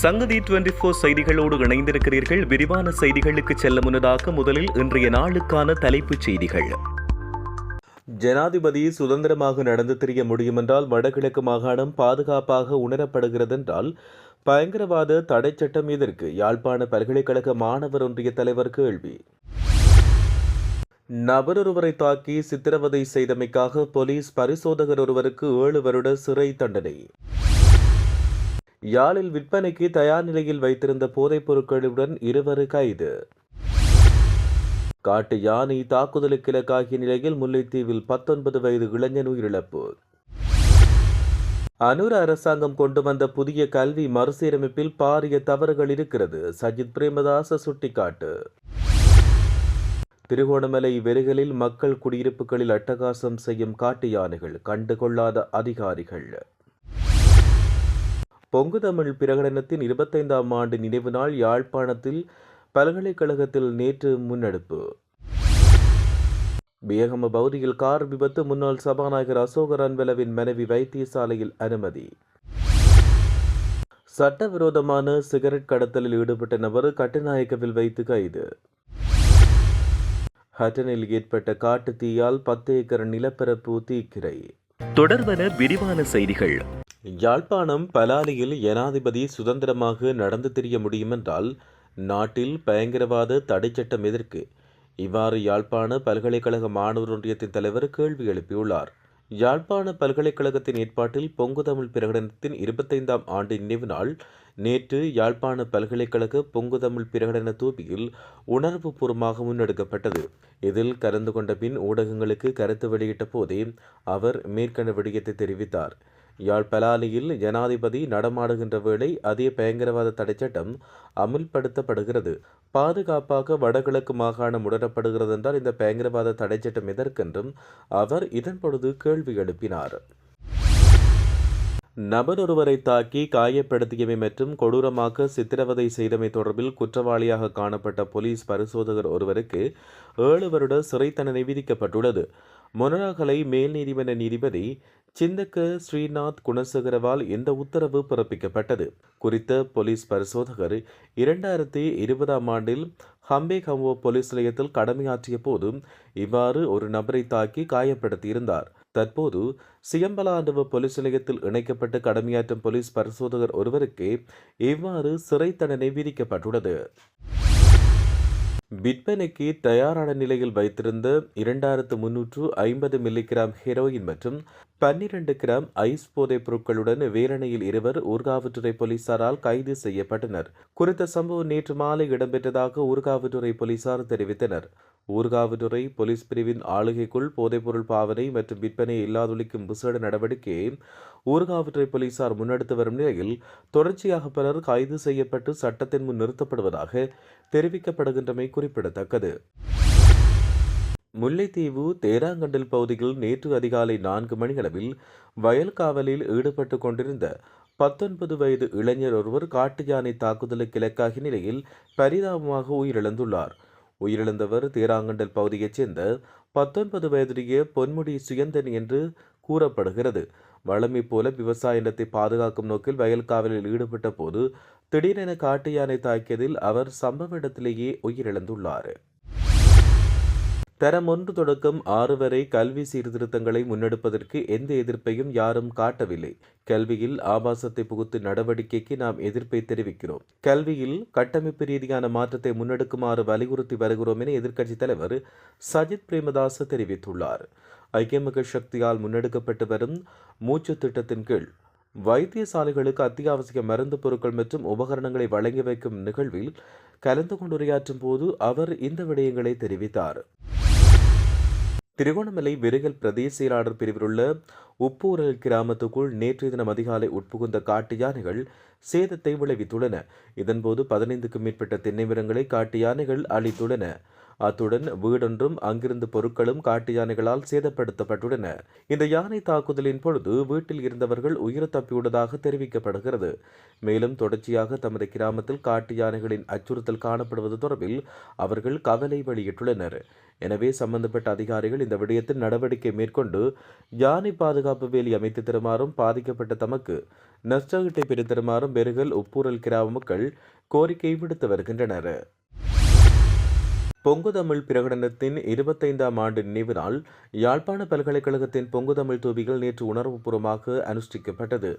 சங்கதி twenty four செய்திகளோடு இணைந்திருக்கிறீர்கள். விரிவான செய்திகளுக்கு செல்ல முன்னதாக முதலில் இன்றைய நாளுக்கான தலைப்புச் செய்திகள். ஜனாதிபதி சுதந்திரமாக நடந்து தெரிய முடியுமென்றால் வடகிழக்கு மாகாணம் பாதுகாப்பாக உணரப்படுகிறதென்றால் பயங்கரவாத தடை சட்டம் எதற்கு யாழ்ப்பாண பல்கலைக்கழக மாணவர் ஒன்றிய தலைவர் கேள்வி. நபரொருவரை தாக்கி சித்திரவதை செய்தமைக்காக போலீஸ் பரிசோதகர் ஒருவருக்கு ஏழு வருட சிறை தண்டனை. யாழில் விற்பனைக்கு தயார் நிலையில் வைத்திருந்த போதைப் பொருட்களுடன் இருவர் கைது. காட்டு யானை தாக்குதலுக்கு இலக்காகிய நிலையில் முல்லைத்தீவில் பத்தொன்பது வயது இளைஞன் உயிரிழப்பு. அனுர அரசாங்கம் கொண்டு வந்த புதிய கல்வி மறுசீரமைப்பில் பாரிய தவறுகள் இருக்கிறது சஜித் பிரேமதாச சுட்டிக்காட்டு. திருகோணமலை வெறுகளில் மக்கள் குடியிருப்புகளில் அட்டகாசம் செய்யும் காட்டு யானைகள் கண்டுகொள்ளாத அதிகாரிகள். பொங்கு தமிழ் பிரகடனத்தின் இருபத்தைந்தாம் ஆண்டு நினைவு நாள் யாழ்ப்பாணத்தில் பல்கலைக்கழகத்தில் நேற்று முன்னெடுப்பு. பியகம பகுதியில் கார் விபத்து முன்னாள் சபாநாயகர் அசோக ரன்வெலவின் மனைவி வைத்தியசாலையில் அனுமதி. சட்டவிரோதமான சிகரெட் கடத்தலில் ஈடுபட்ட நபர் கட்டுநாயக்கவில் வைத்து கைது. ஹட்டனில் ஏற்பட்ட காட்டு தீயால் பத்து ஏக்கர் நிலப்பரப்பு தீக்கிரை. தொடர்வன விரிவான செய்திகள். யாழ்ப்பாணம் பலாலியில் ஜனாதிபதி சுதந்திரமாக நடந்து தெரிய முடியுமென்றால் நாட்டில் பயங்கரவாத தடைச்சட்டம் எதற்கு இவ்வாறு யாழ்ப்பாண பல்கலைக்கழக மாணவர் ஒன்றியத்தின் தலைவர் கேள்வி எழுப்பியுள்ளார். யாழ்ப்பாண பல்கலைக்கழகத்தின் ஏற்பாட்டில் பொங்கு தமிழ் பிரகடனத்தின் இருபத்தைந்தாம் ஆண்டு நினைவு நாள் நேற்று யாழ்ப்பாண பல்கலைக்கழக பொங்கு தமிழ் பிரகடன தூபியில் உணர்வுபூர்வமாக முன்னெடுக்கப்பட்டது. இதில் கலந்து கொண்ட பின் ஊடகங்களுக்கு கருத்து வெளியிட்ட போதே அவர் மேற்கண்ட விடயத்தை தெரிவித்தார். யாழ் பலாலியில் ஜனாதிபதி நடமாடுகின்ற வேளை அதே பயங்கரவாத தடைச்சட்டம் அமுல்படுத்தப்படுகிறது. பாதுகாப்பாக வடகிழக்கு மாகாணம் உணரப்படுகிறது என்றால் இந்த பயங்கரவாத தடைச்சட்டம் எதற்கென்றும் அவர் இதன் பொழுது கேள்வி எழுப்பினார். நபர் ஒருவரை தாக்கி காயப்படுத்தியவை மற்றும் கொடூரமாக சித்திரவதை செய்தமை தொடர்பில் குற்றவாளியாக காணப்பட்ட போலீஸ் பரிசோதகர் ஒருவருக்கு ஏழு வருட சிறை தண்டனை விதிக்கப்பட்டுள்ளது. மொனராகலை மேல் நீதிமன்ற நீதிபதி சிந்தக்க ஸ்ரீநாத் குணசேகரவால் இந்த உத்தரவு பிறப்பிக்கப்பட்டது? குறித்த போலீஸ் பரிசோதகர் இரண்டாயிரத்தி இருபதாம் ஆண்டில் ஹம்பே ஹம்போ போலீஸ் நிலையத்தில் கடமையாற்றிய போது இவ்வாறு ஒரு நபரை தாக்கி காயப்படுத்தியிருந்தார். தற்போது சியம்பலாண்டவ போலீஸ் நிலையத்தில் இணைக்கப்பட்டு கடமையாற்றும் போலீஸ் பரிசோதகர் ஒருவருக்கு இவ்வாறு சிறை தண்டனை விதிக்கப்பட்டுள்ளது. பிட்பெனுக்கு தயாரான நிலையில் வைத்திருந்த இரண்டாயிரத்து முன்னூற்று ஐம்பது மில்லிகிராம் ஹெரோயின் மற்றும் பன்னிரண்டு கிராம் ஐஸ் போதைப் பொருட்களுடன் வேரணையில் இருவர் ஊர்காவற்றுறை போலீசாரால் கைது செய்யப்பட்டனர். குறித்த சம்பவம் நேற்று மாலை இடம்பெற்றதாக ஊர்காவற்றுறை போலீசார் தெரிவித்தனர். ஊர்காவற்றுறை போலீஸ் பிரிவின் ஆளுகைக்குள் போதைப்பொருள் பாவனை மற்றும் விற்பனை இல்லாதொழிக்கும் விசேட நடவடிக்கையை ஊர்காவற்றுறை போலீசார் முன்னெடுத்து வரும் நிலையில் தொடர்ச்சியாக பலர் கைது செய்யப்பட்டு சட்டத்தின் முன் நிறுத்தப்படுவதாக தெரிவிக்கப்படுகின்றமை குறிப்பிடத்தக்கது. முல்லைத்தீவு தேராங்கண்டல் பகுதியில் நேற்று அதிகாலை நான்கு மணியளவில் வயல் காவலில் ஈடுபட்டு கொண்டிருந்த பத்தொன்பது வயது இளைஞர் ஒருவர் காட்டு யானை தாக்குதலுக்கு இலக்காகிய நிலையில் பரிதாபமாக உயிரிழந்துள்ளார். உயிரிழந்தவர் தேராங்கண்டல் பகுதியைச் சேர்ந்த பத்தொன்பது வயதுடைய பொன்முடி சுயந்தன் என்று கூறப்படுகிறது. வளமை போல விவசாய நிலத்தை பாதுகாக்கும் நோக்கில் வயல் காவலில் ஈடுபட்ட போது திடீரென காட்டு யானை தாக்கியதில் அவர் சம்பவ இடத்திலேயே உயிரிழந்துள்ளார். தரம் ஒன்று தொடக்கம் ஆறு வரை கல்வி சீர்திருத்தங்களை முன்னெடுப்பதற்கு எந்த எதிர்ப்பையும் யாரும் காட்டவில்லை. கல்வியில் ஆபாசத்தை புகுத்து நடவடிக்கைக்கு நாம் எதிர்ப்பை தெரிவிக்கிறோம். கல்வியில் கட்டமைப்பு ரீதியான மாற்றத்தை முன்னெடுக்குமாறு வலியுறுத்தி வருகிறோம் என எதிர்க்கட்சித் தலைவர் சஜித் பிரேமதாச தெரிவித்துள்ளார். ஐக்கியமிக சக்தியால் முன்னெடுக்கப்பட்டு வரும் மூச்சு திட்டத்தின் கீழ் வைத்தியசாலைகளுக்கு அத்தியாவசிய மருந்து பொருட்கள் மற்றும் உபகரணங்களை வழங்கி வைக்கும் நிகழ்வில் கலந்து கொண்டுரையாற்றும் போது அவர் இந்த விடயங்களை தெரிவித்தார். திருகோணமலை விருகல் பிரதேச செயலாளர் பிரிவில் உள்ள உப்பூரல் கிராமத்துக்குள் நேற்றைய தினம் அதிகாலை உட்புகுந்த காட்டு யானைகள் சேதத்தை விளைவித்துள்ளன. இதன்போது பதினைந்துக்கும் மேற்பட்ட தென்னை மரங்களை காட்டு யானைகள் அழித்துள்ளன. அத்துடன் வீடொன்றும் அங்கிருந்த பொருட்களும் காட்டு யானைகளால் சேதப்படுத்தப்பட்டுள்ளன. இந்த யானை தாக்குதலின் பொழுது வீட்டில் இருந்தவர்கள் உயிர் தப்பியுள்ளதாக தெரிவிக்கப்படுகிறது. மேலும் தொடர்ச்சியாக தமது கிராமத்தில் காட்டு யானைகளின் அச்சுறுத்தல் காணப்படுவது தொடர்பில் அவர்கள் கவலை வெளியிட்டுள்ளனர். எனவே சம்பந்தப்பட்ட அதிகாரிகள் இந்த விடயத்தில் நடவடிக்கை மேற்கொண்டு யானை பாதுகாப்பு வேலி அமைத்து தருமாறும் பாதிக்கப்பட்ட தமக்கு நஷ்டஈட்டை பெற்றுத்தருமாறும் பெருகல் உப்பூரல் கிராம மக்கள் கோரிக்கை விடுத்து வருகின்றனர். பொங்குதமிழ் பிரகடனத்தின் இருபத்தைந்தாம் ஆண்டு நினைவு நாள் யாழ்ப்பாண பல்கலைக்கழகத்தின் பொங்குதமிழ் தூவிகள் நேற்று உணர்வுபூர்வமாக அனுஷ்டிக்கப்பட்டது.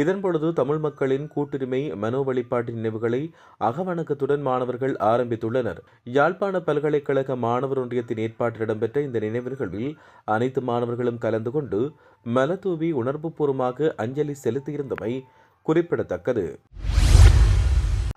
இதன்பொழுது தமிழ் மக்களின் கூட்டுரிமை மனோ வழிபாட்டு நினைவுகளை அகவணக்கத்துடன் மாணவர்கள் ஆரம்பித்துள்ளனர். யாழ்ப்பாண பல்கலைக்கழக மாணவர் ஒன்றியத்தின் ஏற்பாட்டில் இடம்பெற்ற இந்த நினைவு நிகழ்வில் அனைத்து மாணவர்களும் கலந்து கொண்டு மலத்தூவி உணர்வுபூர்வமாக அஞ்சலி செலுத்தியிருந்தமை குறிப்பிடத்தக்கது.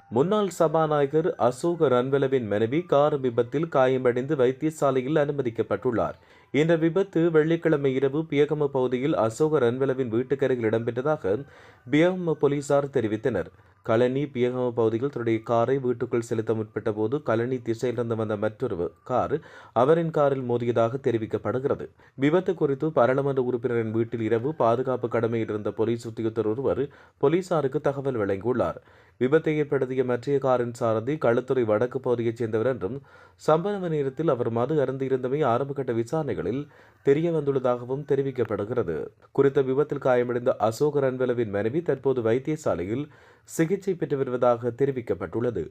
முன்னாள் சபாநாயகர் அசோக ரன்வெலவின் மனைவி கார் விபத்தில் காயமடைந்து வைத்தியசாலையில் அனுமதிக்கப்பட்டுள்ளார். இந்த விபத்து வெள்ளிக்கிழமை இரவு பியகம பகுதியில் அசோக ரன்வெலவின் வீட்டுக்கரையில் இடம்பெற்றதாக பியகம போலீசார் தெரிவித்தனர். கழனி பியகம பகுதியில் தன்னுடைய காரை வீட்டுக்குள் செலுத்த முற்பட்ட போது கழனி திசையிலிருந்து வந்த மற்றொரு கார் அவரின் காரில் மோதியதாக தெரிவிக்கப்படுகிறது. விபத்து குறித்து பாராளுமன்ற உறுப்பினரின் வீட்டில் இரவு பாதுகாப்பு கடமையில் இருந்த போலீஸ் உத்தியோகத்தர் ஒருவர் போலீசாருக்கு தகவல் வழங்கியுள்ளார். விபத்தை ஏற்படுத்திய மற்றைய காரின் சாரதி களுத்துறை வடக்கு பகுதியைச் சேர்ந்தவர் என்றும் சம்பவ நேரத்தில் அவர் மது அருந்திருந்தமை ஆரம்பகட்ட விசாரணைகளில் தெரிய வந்துள்ளதாகவும் தெரிவிக்கப்படுகிறது. குறித்த விபத்தில் காயமடைந்த அசோக ரன்வலவின் மனைவி தற்போது வைத்தியசாலையில் சிகிச்சை பெற்று வருவதாக தெரிவிக்கப்பட்டுள்ளது.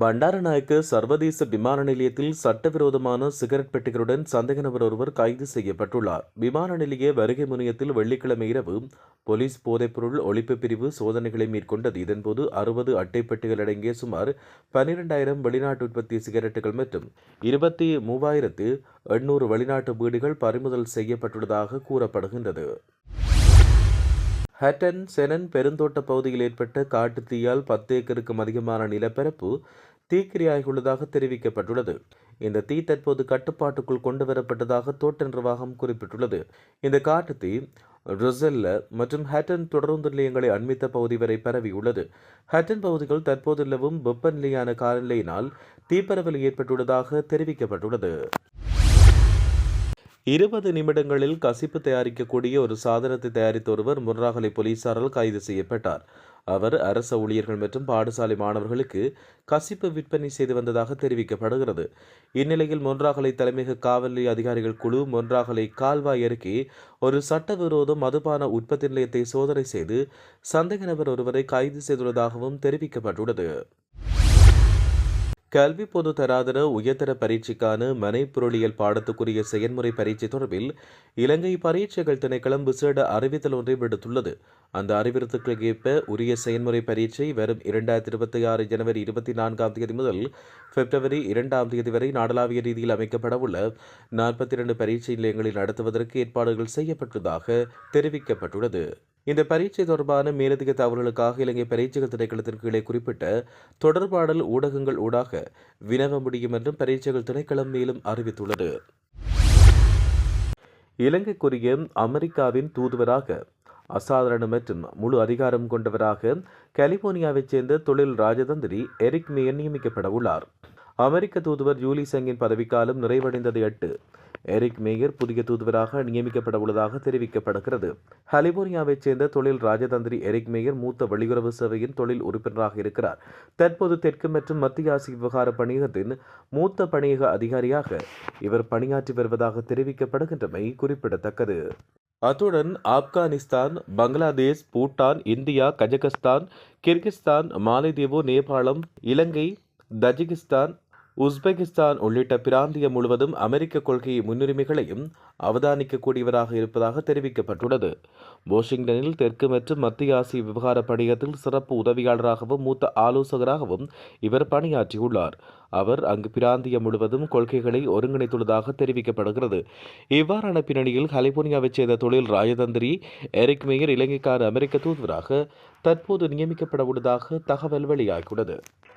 பண்டாரநாயக்க சர்வதேச விமான நிலையத்தில் சட்டவிரோதமான சிகரெட் பெட்டிகளுடன் சந்தேக நபர் ஒருவர் கைது செய்யப்பட்டுள்ளார். விமான நிலைய வருகை முனையத்தில் வெள்ளிக்கிழமை இரவு போலீஸ் போதைப்பொருள் ஒழிப்பு பிரிவு சோதனைகளை மேற்கொண்டது. இதன்போது அறுபது அட்டை பெட்டிகள் அடங்கிய சுமார் பனிரெண்டாயிரம் வெளிநாட்டு உற்பத்தி சிகரெட்டுகள் மற்றும் இருபத்தி மூவாயிரத்து எண்ணூறு வெளிநாட்டு வீடுகள் பறிமுதல் செய்யப்பட்டுள்ளதாக கூறப்படுகின்றது. ஹட்டன் செனன் பெருந்தோட்ட பகுதியில் ஏற்பட்ட காட்டு தீயால் பத்து ஏக்கருக்கும் அதிகமான நிலப்பரப்பு தீக்கிரையாகியுள்ளதாக தெரிவிக்கப்பட்டுள்ளது. இந்த தீ தற்போது கட்டுப்பாட்டுக்குள் கொண்டு வரப்பட்டதாக தோட்ட நிர்வாகம் குறிப்பிட்டுள்ளது. இந்த காட்டு தீ ரொசெல்ல மற்றும் ஹேட்டன் தொடருந்து நிலையங்களை அண்மித்த பகுதி வரை பரவியுள்ளது. ஹட்டன் பகுதிகள் தற்போது நிலவும் வெப்பநிலையான காலநிலையினால் தீப்பரவல் ஏற்பட்டுள்ளதாக தெரிவிக்கப்பட்டுள்ளது. இருபது நிமிடங்களில் கசிப்பு தயாரிக்கக்கூடிய ஒரு சாதனத்தை தயாரித்த ஒருவர் முர்ராகலை போலீசாரால் கைது செய்யப்பட்டார். அவர் அரச ஊழியர்கள் மற்றும் பாடசாலை மாணவர்களுக்கு கசிப்பு விற்பனை செய்து வந்ததாக தெரிவிக்கப்படுகிறது. இந்நிலையில் மொன்றாகலை தலைமையக காவல் அதிகாரிகள் குழு மொன்றாகலை கால்வாய் அருகே ஒரு சட்டவிரோத மதுபான உற்பத்தி நிலையத்தை சோதனை செய்து சந்தேக நபர் ஒருவரை கைது செய்துள்ளதாகவும் தெரிவிக்கப்பட்டுள்ளது. கல்வி பொது தராதர உயர்தர பரீட்சைக்கான மனைப்பொருளியல் பாடத்துக்குரிய செயன்முறை பரீட்சை தொடர்பில் இலங்கை பரீட்சைகள் திணைக்களம் விசேட அறிவித்தல் ஒன்றை விடுத்துள்ளது. அந்த அறிவுறுத்தலுக்கு ஏற்ப உரிய செயன்முறை பரீட்சை வரும் இரண்டாயிரத்தி இருபத்தி ஆறு ஜனவரி இருபத்தி நான்காம் தேதி முதல் பிப்ரவரி இரண்டாம் தேதி வரை நாடளாவிய ரீதியில் அமைக்கப்படவுள்ள நாற்பத்தி இரண்டு பரீட்சை நிலையங்களில் நடத்துவதற்கு ஏற்பாடுகள் செய்யப்பட்டுள்ளதாக தெரிவிக்கப்பட்டுள்ளது. இந்த பரீட்சை தொடர்பான மேலதிக தகவல்களுக்காக இலங்கை பரீட்சைகள் திணைக்களத்தின் கீழே குறிப்பிட்ட தொடர்பாடல் ஊடகங்கள் ஊடாக வினவ முடியும் என்றும் பரீட்சைகள் திணைக்களம் மேலும் அறிவித்துள்ளது. இலங்கைக்குரிய அமெரிக்காவின் தூதுவராக அசாதாரண மற்றும் முழு அதிகாரம் கொண்டவராக கலிபோர்னியாவைச் சேர்ந்த தொழில் ராஜதந்திரி எரிக் மேயர் நியமிக்கப்பட உள்ளார். அமெரிக்க தூதுவர் ஜூலி சங்கின் பதவிக்காலம் நிறைவடைந்ததை எட்டு எரிக் மேயர் புதிய தூதுவராக நியமிக்கப்பட உள்ளதாக தெரிவிக்கப்படுகிறது. கலிபோர்னியாவைச் சேர்ந்த தொழில் ராஜதந்திரி எரிக் மேயர் மூத்த வெளியுறவு சேவையின் தொழில் உறுப்பினராக இருக்கிறார். தற்போது தெற்கு மற்றும் மத்திய ஆசிய விவகார பணியகத்தின் மூத்த பணியக அதிகாரியாக இவர் பணியாற்றி வருவதாக தெரிவிக்கப்படுகின்றமை குறிப்பிடத்தக்கது. அத்துடன் Afghanistan Bangladesh Bhutan India Kazakhstan Kyrgyzstan மாலைதீவு நேபாளம் இலங்கை தஜிகிஸ்தான் உஸ்பெகிஸ்தான் உள்ளிட்ட பிராந்தியம் முழுவதும் அமெரிக்க கொள்கை முன்னுரிமைகளையும் அவதானிக்கக்கூடியவராக இருப்பதாக தெரிவிக்கப்பட்டுள்ளது. வாஷிங்டனில் தெற்கு மற்றும் மத்திய ஆசிய விவகார பணியத்தில் சிறப்பு உதவியாளராகவும் மூத்த ஆலோசகராகவும் இவர் பணியாற்றியுள்ளார். அவர் அங்கு பிராந்தியம் முழுவதும் கொள்கைகளை ஒருங்கிணைத்துள்ளதாக தெரிவிக்கப்படுகிறது. இவ்வாறான பின்னணியில் கலிபோர்னியாவைச் சேர்ந்த தொழில் ராஜதந்திரி எரிக் மேயர் இலங்கைக்கான அமெரிக்க தூதுவராக தற்போது நியமிக்கப்பட உள்ளதாக தகவல் வெளியாகியுள்ளது.